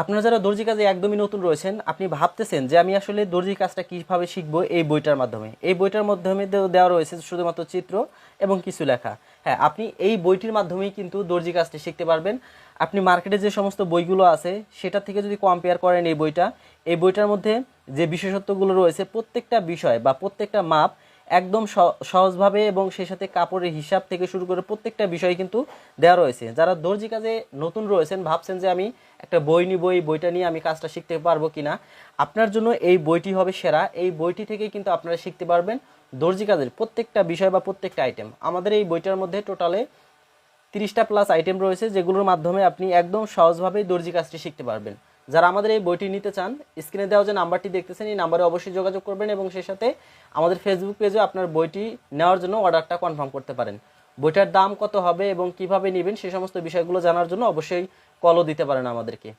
আপনারা যারা দর্জি কাজে একদমই নতুন রয়েছেন, আপনি ভাবতেছেন যে আমি আসলে দর্জি কাজটা কীভাবে শিখব এই বইটার মাধ্যমে। এই বইটার মাধ্যমে দেওয়া রয়েছে শুধুমাত্র চিত্র এবং কিছু লেখা। হ্যাঁ আপনি এই বইটির মাধ্যমেই কিন্তু দর্জি কাজটি শিখতে পারবেন। আপনি মার্কেটে যে সমস্ত বইগুলো আছে, সেটা থেকে যদি কম্পেয়ার করেন এই বইটা, এই বইটার মধ্যে যে বিশেষত্বগুলো রয়েছে, প্রত্যেকটা বিষয় বা প্রত্যেকটা মাপ একদম সহজভাবে এবং সেই সাথে কাপড়ের হিসাব থেকে শুরু করে প্রত্যেকটা বিষয় কিন্তু দেওয়া রয়েছে। যারা দর্জি কাজে নতুন রয়েছেন, ভাবছেন যে আমি একটা বই নিব, এই বইটা নিয়ে আমি কাজটা শিখতে পারব কিনা, আপনার জন্য এই বইটি হবে সেরা। এই বইটি থেকেই কিন্তু আপনারা শিখতে পারবেন দর্জি কাজের প্রত্যেকটা বিষয় বা প্রত্যেকটা আইটেম আমাদের এই বইটার মধ্যে টোটালে তিরিশটা প্লাস আইটেম রয়েছে, যেগুলোর মাধ্যমে আপনি একদম সহজভাবেই দর্জি কাজটি শিখতে পারবেন। যারা আমাদের এই বইটি নিতে চান স্ক্রিনে দেওয়া যে নাম্বারটি দেখতেছেন, এই নাম্বারে অবশ্যই যোগাযোগ করবেন এবং সেই সাথে আমাদের ফেসবুক পেজে আপনার বইটি নেওয়ার জন্য অর্ডারটা কনফার্ম করতে পারেন। বইটার দাম কত হবে এবং কীভাবে নেবেন, সে সমস্ত বিষয়গুলো জানার জন্য অবশ্যই কলও দিতে পারেন আমাদেরকে।